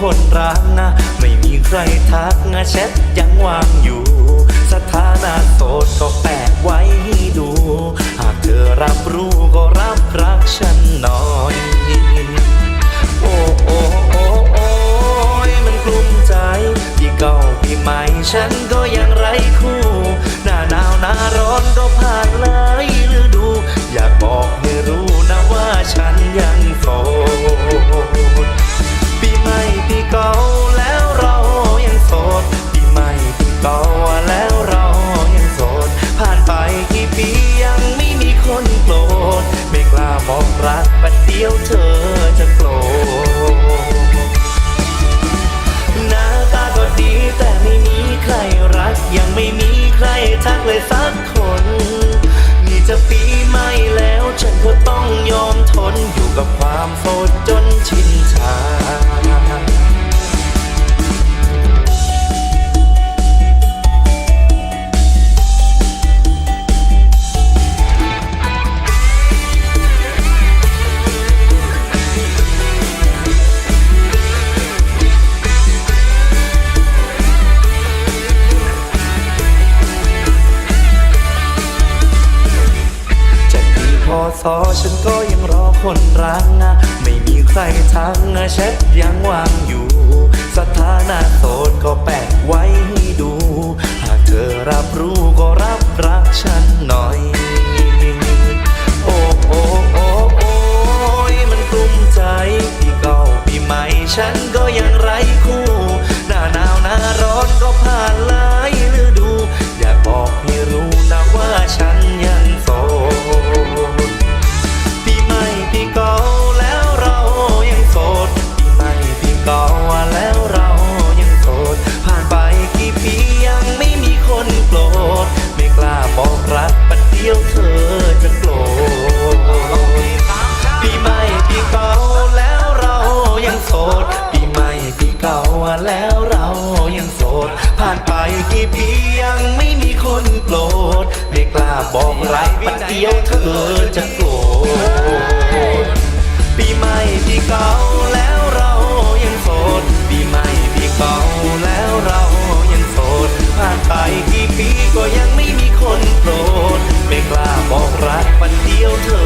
คนรักนะ ไม่มีใครทักนะแชทยังวางอยู่ สถานะโสดก็แปะไว้ให้ดู หากเธอรับรู้ก็รับรักฉันหน่อย โอ้โอ้โอ้โอ้ยมันกลุ้มใจที่เก่าปีใหม่ฉันก็ยังไร้คู่ ยังไม่ ฉันก็ยังรอคนรักนะ ไม่มีใครทักนะแชทยังวางอยู่ สถานะโสดก็แปะไว้ โสดปีใหม่ปีเก่าแล้วเรายังโสด ผ่านไปกี่ปียังไม่มีคนโกรธไม่กล้าบอกรักปัดเดียวเธอจะโกรธปีใหม่ปีเก่าแล้วเรายังโสดปีใหม่ปีเก่าแล้วเรายังโสด ผ่านไปกี่ปีก็ยังไม่มีคนโกรธไม่กล้าบอกรักปันเดียวเธอ